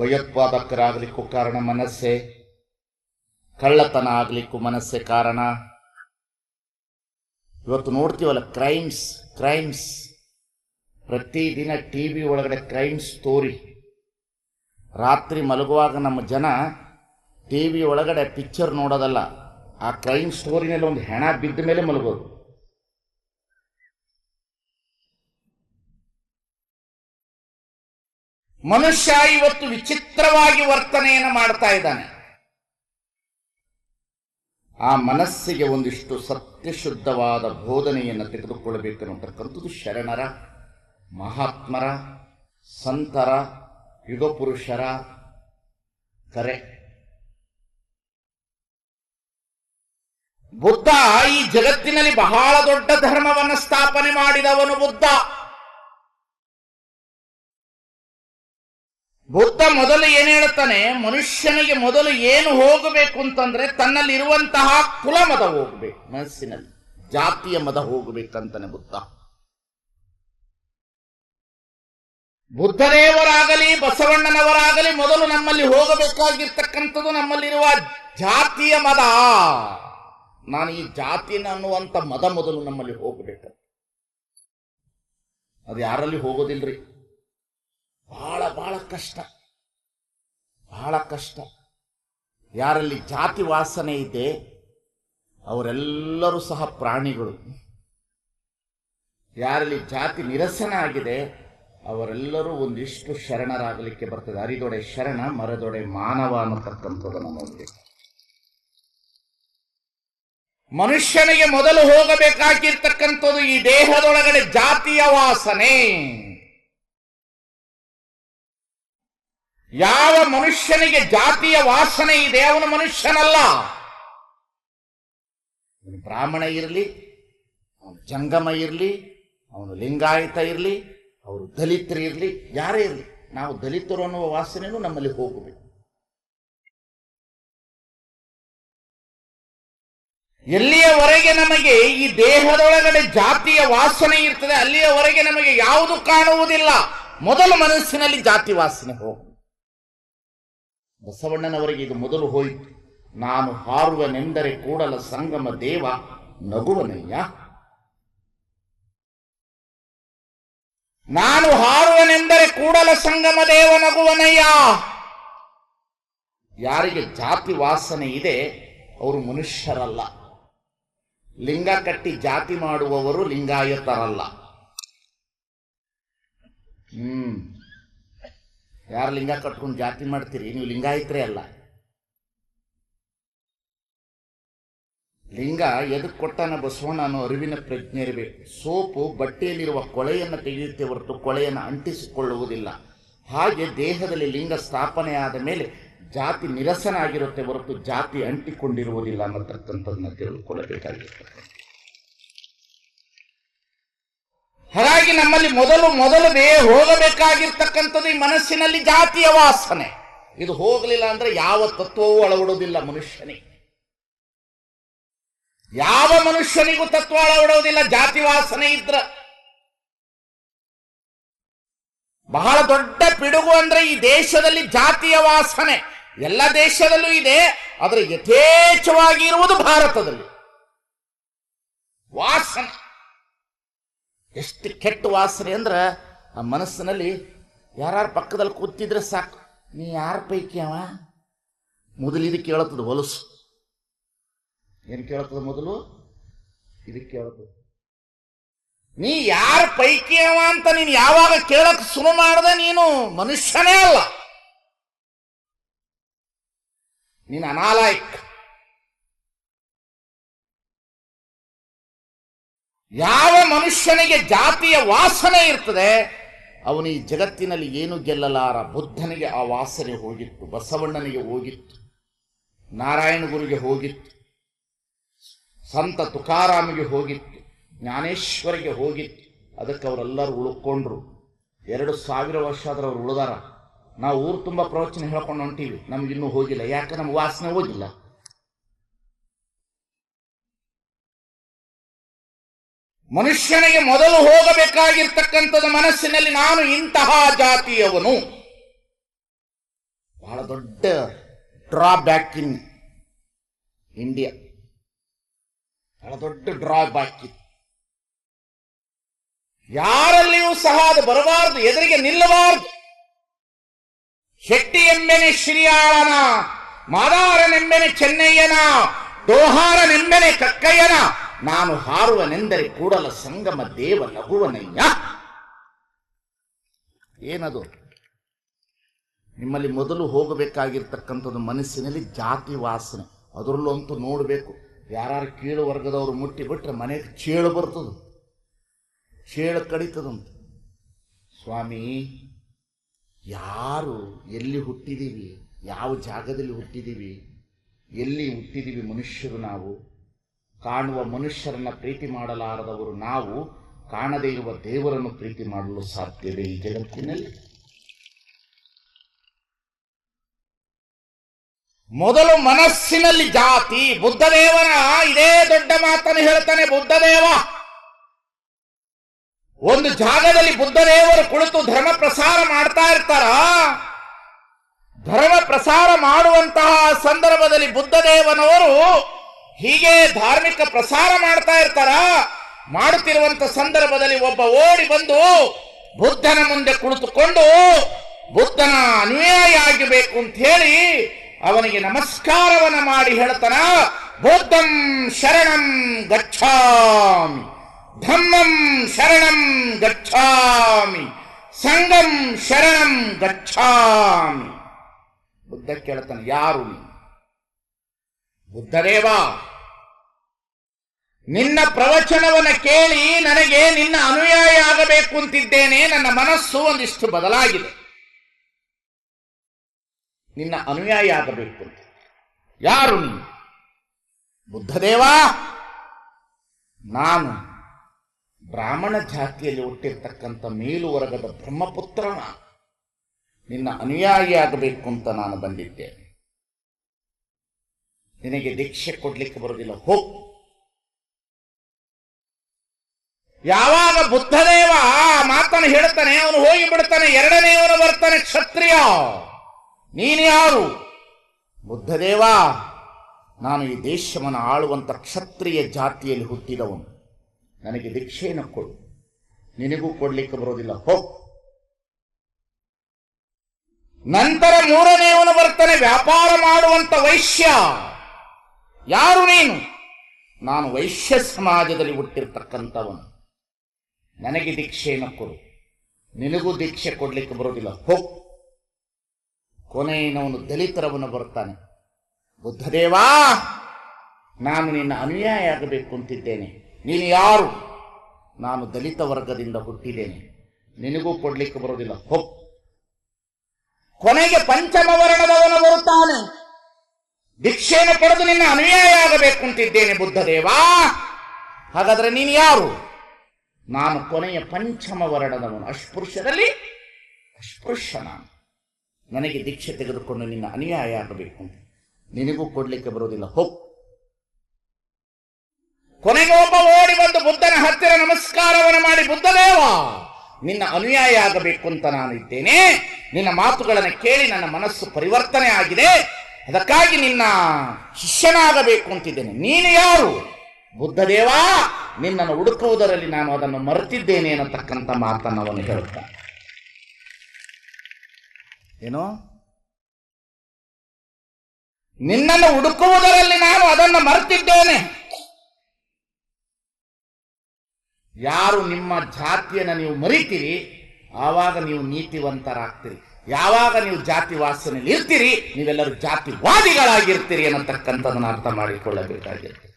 ಭಯೋತ್ಪಾದಕರಾಗಲಿಕ್ಕೂ ಕಾರಣ ಮನಸ್ಸೇ ಕಳ್ಳತನ ಆಗಲಿಕ್ಕೂ ಮನಸ್ಸೇ ಕಾರಣ. ಇವತ್ತು ನೋಡ್ತೀವಲ್ಲ ಕ್ರೈಮ್ಸ್ ಕ್ರೈಮ್ಸ್ ಪ್ರತಿದಿನ ಟಿ ವಿ ಒಳಗಡೆ ಕ್ರೈಮ್ ಸ್ಟೋರಿ ರಾತ್ರಿ ಮಲಗುವಾಗ ನಮ್ಮ ಜನ ಟಿ ವಿ ಒಳಗಡೆ ಪಿಕ್ಚರ್ ನೋಡೋದಲ್ಲ. ಆ ಕ್ರೈಮ್ ಸ್ಟೋರಿನಲ್ಲಿ ಒಂದು ಹೆಣ ಬಿದ್ದ ಮೇಲೆ ಮಲಗೋದು. ಮನುಷ್ಯ ಇವತ್ತು ವಿಚಿತ್ರವಾಗಿ ವರ್ತನೆಯನ್ನು ಮಾಡ್ತಾ ಇದ್ದಾನೆ. ಆ ಮನಸ್ಸಿಗೆ ಒಂದಿಷ್ಟು ಸತ್ಯಶುದ್ಧವಾದ ಬೋಧನೆಯನ್ನು ತೆಗೆದುಕೊಳ್ಳಬೇಕನ್ನತಕ್ಕಂಥದ್ದು ಶರಣರ, ಮಹಾತ್ಮರ, ಸಂತರ, ಯುಗಪುರುಷರ ಕರೆ. ಬುದ್ಧ ಈ ಜಗತ್ತಿನಲ್ಲಿ ಬಹಳ ದೊಡ್ಡ ಧರ್ಮವನ್ನು ಸ್ಥಾಪನೆ ಮಾಡಿದವನು ಬುದ್ಧ. ಬುದ್ಧ ಮೊದಲು ಏನ್ ಹೇಳ್ತಾನೆ ಮನುಷ್ಯನಿಗೆ ಮೊದಲು ಏನು ಹೋಗಬೇಕು ಅಂತಂದ್ರೆ ತನ್ನಲ್ಲಿರುವಂತಹ ಕುಲ ಮದ ಹೋಗ್ಬೇಕು, ಮನಸ್ಸಿನಲ್ಲಿ. ಜಾತಿಯ ಮದ ಹೋಗ್ಬೇಕಂತಾನೆ ಬುದ್ಧ. ಬುದ್ಧದೇವರಾಗಲಿ, ಬಸವಣ್ಣನವರಾಗಲಿ ಮೊದಲು ನಮ್ಮಲ್ಲಿ ಹೋಗಬೇಕಾಗಿರ್ತಕ್ಕಂಥದ್ದು ನಮ್ಮಲ್ಲಿರುವ ಜಾತಿಯ ಮದ. ನಾನು ಈ ಜಾತಿನ ಅನ್ನುವಂಥ ಮದ ಮೊದಲು ನಮ್ಮಲ್ಲಿ ಹೋಗಬೇಕು. ಅದು ಯಾರಲ್ಲಿ ಹೋಗೋದಿಲ್ರಿ? ಬಹಳ ಕಷ್ಟ. ಬಹಳ ಕಷ್ಟ. ಯಾರಲ್ಲಿ ಜಾತಿ ವಾಸನೆ ಇದೆ, ಅವರೆಲ್ಲರೂ ಸಹ ಪ್ರಾಣಿಗಳು. ಯಾರಲ್ಲಿ ಜಾತಿ ನಿರಸನ ಆಗಿದೆ, ಅವರೆಲ್ಲರೂ ಒಂದಿಷ್ಟು ಶರಣರಾಗಲಿಕ್ಕೆ ಬರ್ತದೆ. ಅರಿದೊಡೆ ಶರಣ, ಮರದೊಡೆ ಮಾನವ ಅನ್ನತಕ್ಕಂಥದ್ದನ್ನು ನೋಡಬೇಕು ಮನುಷ್ಯನಿಗೆ ಮೊದಲು ಹೋಗಬೇಕಾಗಿರ್ತಕ್ಕಂಥದ್ದು ಈ ದೇಹದೊಳಗಡೆ ಜಾತಿಯ ವಾಸನೆ. ಯಾವ ಮನುಷ್ಯನಿಗೆ ಜಾತಿಯ ವಾಸನೆ ಇದೆ, ಅವನು ಮನುಷ್ಯನಲ್ಲ. ಬ್ರಾಹ್ಮಣ ಇರಲಿ, ಅವನು ಜಂಗಮ ಇರಲಿ, ಅವನು ಲಿಂಗಾಯತ ಇರಲಿ, ಅವರು ದಲಿತರು ಇರಲಿ, ಯಾರೇ ಇರಲಿ, ನಾವು ದಲಿತರು ಅನ್ನುವ ವಾಸನೆಯೂ ನಮ್ಮಲ್ಲಿ ಹೋಗಬೇಕು. ಎಲ್ಲಿಯವರೆಗೆ ನಮಗೆ ಈ ದೇಹದೊಳಗಡೆ ಜಾತಿಯ ವಾಸನೆ ಇರ್ತದೆ, ಅಲ್ಲಿಯವರೆಗೆ ನಮಗೆ ಯಾವುದು ಕಾಣುವುದಿಲ್ಲ. ಮೊದಲು ಮನಸ್ಸಿನಲ್ಲಿ ಜಾತಿ ವಾಸನೆ ಹೋಗು ಬಸವಣ್ಣನವರಿಗೆ ಇದು ಮೊದಲು ಹೋಯಿತು. ನಾನು ಹಾರುವನೆಂದರೆ ಕೂಡಲ ಸಂಗಮ ದೇವ ನಗುವನಯ್ಯ? ನಾನು ಹಾರುವನೆಂದರೆ ಕೂಡಲ ಸಂಗಮ ದೇವ ನಗುವನಯ್ಯ? ಯಾರಿಗೆ ಜಾತಿ ವಾಸನೆ ಇದೆ, ಅವರು ಮನುಷ್ಯರಲ್ಲ. ಲಿಂಗ ಕಟ್ಟಿ ಜಾತಿ ಮಾಡುವವರು ಲಿಂಗಾಯತರಲ್ಲ. ಹ್ಮ್. ಯಾರು ಲಿಂಗ ಕಟ್ಕೊಂಡು ಜಾತಿ ಮಾಡ್ತೀರಿ? ನೀವು ಲಿಂಗಾಯತರೇ ಅಲ್ಲ. ಲಿಂಗ ಎದಕ್ಕೆ ಕೊಟ್ಟಾನ ಬಸವಣ್ಣ ಅನ್ನೋ ಅರಿವಿನ ಪ್ರಜ್ಞೆ ಇರಬೇಕು. ಸೋಪು ಬಟ್ಟೆಯಲ್ಲಿರುವ ಕೊಳೆಯನ್ನು ತೆಗೆಯುತ್ತೆ ಹೊರತು ಕೊಳೆಯನ್ನು ಅಂಟಿಸಿಕೊಳ್ಳುವುದಿಲ್ಲ. ಹಾಗೆ ದೇಹದಲ್ಲಿ ಲಿಂಗ ಸ್ಥಾಪನೆ ಆದ ಮೇಲೆ ಜಾತಿ ನಿರಸನ ಆಗಿರುತ್ತೆ ಹೊರತು ಜಾತಿ ಅಂಟಿಕೊಂಡಿರುವುದಿಲ್ಲ ಅನ್ನತಕ್ಕಂಥದ್ದನ್ನ ತಿಳಿದುಕೊಳ್ಳಬೇಕಾಗಿರ್ತದೆ ಹಾಗಾಗಿ ನಮ್ಮಲ್ಲಿ ಮೊದಲು ಮೊದಲು ಹೋಗಬೇಕಾಗಿರ್ತಕ್ಕಂಥದ್ದು ಈ ಮನಸ್ಸಿನಲ್ಲಿ ಜಾತಿಯ ವಾಸನೆ. ಇದು ಹೋಗಲಿಲ್ಲ ಅಂದ್ರೆ ಯಾವ ತತ್ವವೂ ಅಳವಡುವುದಿಲ್ಲ ಮನುಷ್ಯನಿಗೆ. ಯಾವ ಮನುಷ್ಯನಿಗೂ ತತ್ವ ಅಳವಡುವುದಿಲ್ಲ, ಜಾತಿ ವಾಸನೆ ಇದ್ರ. ಬಹಳ ದೊಡ್ಡ ಪಿಡುಗು ಅಂದ್ರೆ ಈ ದೇಶದಲ್ಲಿ ಜಾತಿಯ ವಾಸನೆ. ಎಲ್ಲ ದೇಶದಲ್ಲೂ ಇದೆ, ಆದರೆ ಯಥೇಚ್ಛವಾಗಿ ಇರುವುದು ಭಾರತದಲ್ಲಿ. ವಾಸನೆ. ಎಷ್ಟು ಕೆಟ್ಟ ವಾಸನೆ ಅಂದ್ರೆ ಆ ಮನಸ್ಸಿನಲ್ಲಿ ಯಾರು ಪಕ್ಕದಲ್ಲಿ ಕೂತಿದ್ರೆ ಸಾಕು. ನೀ ಯಾರ ಪೈಕಿ ಅವ? ಮೊದಲು ಇದು ಕೇಳತ್ತದ ಹೊಲಸು. ಏನು ಕೇಳತದ ಮೊದಲು? ಇದು ಕೇಳುತ್ತದೆ. ನೀ ಯಾರ ಪೈಕಿ ಅವ ಅಂತ ನೀನು ಯಾವಾಗ ಕೇಳಕ್ ಶುರು ಮಾಡದೆ ನೀನು ಮನುಷ್ಯನೇ ಅಲ್ಲ. ನೀನು ಅನಾಲಾಯಕ್. ಯಾವ ಮನುಷ್ಯನಿಗೆ ಜಾತಿಯ ವಾಸನೆ ಇರ್ತದೆ, ಅವನು ಈ ಜಗತ್ತಿನಲ್ಲಿ ಏನು ಗೆಲ್ಲಲಾರ ಬುದ್ಧನಿಗೆ ಆ ವಾಸನೆ ಹೋಗಿತ್ತು, ಬಸವಣ್ಣನಿಗೆ ಹೋಗಿತ್ತು ನಾರಾಯಣ ಗುರುಗೆ ಹೋಗಿತ್ತು, ಸಂತ ತುಕಾರಾಮಿಗೆ ಹೋಗಿತ್ತು, ಜ್ಞಾನೇಶ್ವರಿಗೆ ಹೋಗಿತ್ತು. ಅದಕ್ಕೆ ಅವರೆಲ್ಲರೂ ಉಳ್ಕೊಂಡ್ರು. ಎರಡು ಸಾವಿರ ವರ್ಷ ಆದ್ರೆ ಅವ್ರು ಉಳಿದಾರ. ನಾವು ಊರು ತುಂಬ ಪ್ರವಚನ ಹೇಳ್ಕೊಂಡು ಹೊಂಟೀವಿ ನಮ್ಗಿನ್ನೂ ಹೋಗಿಲ್ಲ. ಯಾಕೆ? ನಮ್ಗೆ ವಾಸನೆ ಹೋಗಿಲ್ಲ. ಮನುಷ್ಯನಿಗೆ ಮೊದಲು ಹೋಗಬೇಕಾಗಿರ್ತಕ್ಕಂಥದ್ದು ಮನಸ್ಸಿನಲ್ಲಿ ನಾನು ಇಂತಹ ಜಾತಿಯವನು. ಬಹಳ ದೊಡ್ಡ ಡ್ರಾಬ್ಯಾಕ್ ಇನ್ ಇಂಡಿಯಾ ಬಹಳ ದೊಡ್ಡ ಡ್ರಾಬ್ಯಾಕ್ ಇತ್ತು ಯಾರಲ್ಲಿಯೂ ಸಹ ಅದು ಬರಬಾರದು, ಎದುರಿಗೆ ನಿಲ್ಲಬಾರದು. ಶೆಟ್ಟಿ ಎಂಬೆನೆ ಶ್ರೀಯಾಳನ, ಮಾದಾರನೆಂಬೆನೆ ಚೆನ್ನಯ್ಯನ, ದೋಹಾರನೆಂಬೆನೆ ಕಕ್ಕಯ್ಯನ ನಾನು ಹಾರುವನೆಂದರೆ ಕೂಡಲ ಸಂಗಮ ದೇವ ಲಘುವನಯ್ಯ ಏನದು? ನಿಮ್ಮಲ್ಲಿ ಮೊದಲು ಹೋಗಬೇಕಾಗಿರ್ತಕ್ಕಂಥದ್ದು ಮನಸ್ಸಿನಲ್ಲಿ ಜಾತಿ ವಾಸನೆ. ಅದರಲ್ಲೂ ಅಂತೂ ನೋಡಬೇಕು. ಯಾರು ಕೀಳು ವರ್ಗದವರು ಮುಟ್ಟಿಬಿಟ್ರೆ ಮನೆಗೆ ಚೇಳು ಬರ್ತದೆ. ಚೇಳು ಕಡಿತದಂತ. ಸ್ವಾಮಿ, ಯಾರು ಎಲ್ಲಿ ಹುಟ್ಟಿದೀವಿ? ಯಾವ ಜಾಗದಲ್ಲಿ ಹುಟ್ಟಿದೀವಿ? ಎಲ್ಲಿ ಹುಟ್ಟಿದೀವಿ ಮನುಷ್ಯರು ನಾವು? ಕಾಣುವ ಮನುಷ್ಯರನ್ನ ಪ್ರೀತಿ ಮಾಡಲಾರದವರು ನಾವು, ಕಾಣದೇ ಇರುವ ದೇವರನ್ನು ಪ್ರೀತಿ ಮಾಡಲು ಸಾಧ್ಯವೇ ಈ ಜಗತ್ತಿನಲ್ಲಿ? ಮೊದಲು ಮನಸ್ಸಿನಲ್ಲಿ ಜಾತಿ, ಬುದ್ಧದೇವನ, ಇದೇ ದೊಡ್ಡ ಮಾತನ್ನು ಹೇಳ್ತಾನೆ ಬುದ್ಧದೇವ. ಒಂದು ಜಾಗದಲ್ಲಿ ಬುದ್ಧದೇವರು ಕುಳಿತು ಧರ್ಮ ಪ್ರಸಾರ ಮಾಡ್ತಾ ಇರ್ತಾರ. ಧರ್ಮ ಪ್ರಸಾರ ಮಾಡುವಂತಹ ಸಂದರ್ಭದಲ್ಲಿ ಬುದ್ಧದೇವನವರು ಹೀಗೆ ಧಾರ್ಮಿಕ ಪ್ರಸಾರ ಮಾಡ್ತಾ ಇರ್ತಾರ? ಮಾಡುತ್ತಿರುವಂತ ಸಂದರ್ಭದಲ್ಲಿ ಒಬ್ಬ ಓಡಿ ಬಂದು ಬುದ್ಧನ ಮುಂದೆ ಕುಳಿತುಕೊಂಡು, ಬುದ್ಧನ ಅನುಯಾಯಿ ಆಗಬೇಕು ಅಂತ ಹೇಳಿ ಅವನಿಗೆ ನಮಸ್ಕಾರವನ್ನ ಮಾಡಿ ಹೇಳ್ತಾನ, ಬುದ್ಧಂ ಶರಣಂ ಗಚ್ಚಾಮಿ ಧಮ್ಮಂ ಶರಣಂ ಗಚ್ಛಾಮಿ, ಸಂಗಂ ಶರಣಂ ಗಚ್ಚಾಮಿ ಬುದ್ಧ ಕೇಳ್ತಾನೆ, ಯಾರು ನೀನು? ಬುದ್ಧದೇವ, ನಿನ್ನ ಪ್ರವಚನವನ್ನ ಕೇಳಿ ನನಗೆ ನಿನ್ನ ಅನುಯಾಯಿ ಆಗಬೇಕು ಅಂತಿದ್ದೇನೆ. ನನ್ನ ಮನಸ್ಸು ಒಂದಿಷ್ಟು ಬದಲಾಗಿದೆ. ನಿನ್ನ ಅನುಯಾಯಿ ಆಗಬೇಕು ಅಂತ. ಯಾರು ನೀನು? ಬುದ್ಧದೇವ, ನಾನು ಬ್ರಾಹ್ಮಣ ಜಾತಿಯಲ್ಲಿ ಹುಟ್ಟಿರ್ತಕ್ಕಂಥ ಮೇಲುವರ್ಗದ ಬ್ರಹ್ಮಪುತ್ರನ ನಿನ್ನ ಅನುಯಾಯಿ ಆಗಬೇಕು ಅಂತ ನಾನು ಬಂದಿದ್ದೇನೆ. ನಿನಗೆ ದೀಕ್ಷೆ ಕೊಡ್ಲಿಕ್ಕೆ ಬರುವುದಿಲ್ಲ. ಹೋ. ಯಾವಾಗ ಬುದ್ಧದೇವ ಆ ಮಾತನ್ನು ಹೇಳ್ತಾನೆ ಅವನು ಹೋಗಿ ಬಿಡ್ತಾನೆ ಎರಡನೆಯವನು ಬರ್ತಾನೆ, ಕ್ಷತ್ರಿಯ. ನೀನು ಯಾರು? ಬುದ್ಧದೇವ, ನಾನು ಈ ದೇಶವನ್ನು ಆಳುವಂತ ಕ್ಷತ್ರಿಯ ಜಾತಿಯಲ್ಲಿ ಹುಟ್ಟಿದವನು. ನನಗೆ ದೀಕ್ಷೆಯನ್ನು ಕೊಡು. ನಿನಗೂ ಕೊಡ್ಲಿಕ್ಕೆ ಬರೋದಿಲ್ಲ ಹೋ. ನಂತರ ಮೂರನೆಯವನು ಬರ್ತಾನೆ, ವ್ಯಾಪಾರ ಮಾಡುವಂತ ವೈಶ್ಯ. ಯಾರು ನೀನು? ನಾನು ವೈಶ್ಯ ಸಮಾಜದಲ್ಲಿ ಹುಟ್ಟಿರ್ತಕ್ಕಂಥವನು. ನನಗೆ ದೀಕ್ಷೆಯನ್ನು ಕೊಡು. ನಿನಗೂ ದೀಕ್ಷೆ ಕೊಡ್ಲಿಕ್ಕೆ ಬರೋದಿಲ್ಲ ಹೋಗ್ ಕೊನೆಯವನು ದಲಿತರವನು ಬರ್ತಾನೆ ಬುದ್ಧದೇವಾ, ನಾನು ನಿನ್ನ ಅನುಯಾಯ ಆಗಬೇಕು ಅಂತಿದ್ದೇನೆ. ನೀನು ಯಾರು? ನಾನು ದಲಿತ ವರ್ಗದಿಂದ ಹುಟ್ಟಿದ್ದೇನೆ. ನಿನಗೂ ಕೊಡ್ಲಿಕ್ಕೆ ಬರೋದಿಲ್ಲ ಹೋಗ್ ಕೊನೆಗೆ ಪಂಚಮ ವರ್ಣದವನು ಬರುತ್ತಾನೆ. ದೀಕ್ಷೆಯನ್ನು ಪಡೆದು ನಿನ್ನ ಅನುಯಾಯ ಆಗಬೇಕು ಅಂತಿದ್ದೇನೆ ಬುದ್ಧದೇವ. ಹಾಗಾದ್ರೆ ನೀನು ಯಾರು? ನಾನು ಕೊನೆಯ ಪಂಚಮ ವರ್ಣದವನು ಅಸ್ಪೃಶ್ಯದಲ್ಲಿ ಅಸ್ಪೃಶ್ಯ ನಾನು. ನನಗೆ ದೀಕ್ಷೆ ತೆಗೆದುಕೊಂಡು ನಿನ್ನ ಅನುಯಾಯ ಆಗಬೇಕು. ನಿನಗೂ ಕೊಡಲಿಕ್ಕೆ ಬರೋದಿಲ್ಲ ಹೋಗ್ ಕೊನೆಗೆ ಒಬ್ಬ ಓಡಿ ಬಂದು ಬುದ್ಧನ ಹತ್ತಿರ ನಮಸ್ಕಾರವನ್ನು ಮಾಡಿ, ಬುದ್ಧದೇವ, ನಿನ್ನ ಅನುಯಾಯ ಆಗಬೇಕು ಅಂತ ನಾನು ಇದ್ದೇನೆ ನಿನ್ನ ಮಾತುಗಳನ್ನು ಕೇಳಿ ನನ್ನ ಮನಸ್ಸು ಪರಿವರ್ತನೆ ಆಗಿದೆ. ಅದಕ್ಕಾಗಿ ನಿನ್ನ ಶಿಷ್ಯನಾಗಬೇಕು ಅಂತಿದ್ದೇನೆ. ನೀನು ಯಾರು? ಬುದ್ಧದೇವ ನಿನ್ನನ್ನು ಹುಡುಕುವುದರಲ್ಲಿ ನಾನು ಅದನ್ನು ಮರೆತಿದ್ದೇನೆ ಅನ್ನತಕ್ಕಂಥ ಮಾತನ್ನು ಅವನು ಹೇಳುತ್ತಾನೆ. ಏನು? ನಿನ್ನನ್ನು ಹುಡುಕುವುದರಲ್ಲಿ ನಾನು ಅದನ್ನು ಮರೆತಿದ್ದೇನೆ. ಯಾರು ನಿಮ್ಮ ಜಾತಿಯನ್ನು ನೀವು ಮರಿತೀರಿ, ಆವಾಗ ನೀವು ನೀತಿವಂತರಾಗ್ತೀರಿ. ಯಾವಾಗ ನೀವು ಜಾತಿ ವಾಸನೆಯಲ್ಲಿ ಇರ್ತೀರಿ ನೀವೆಲ್ಲರೂ ಜಾತಿವಾದಿಗಳಾಗಿರ್ತೀರಿ ಅನ್ನತಕ್ಕಂಥದನ್ನು ಅರ್ಥ ಮಾಡಿಕೊಳ್ಳಬೇಕಾಗಿದೆ.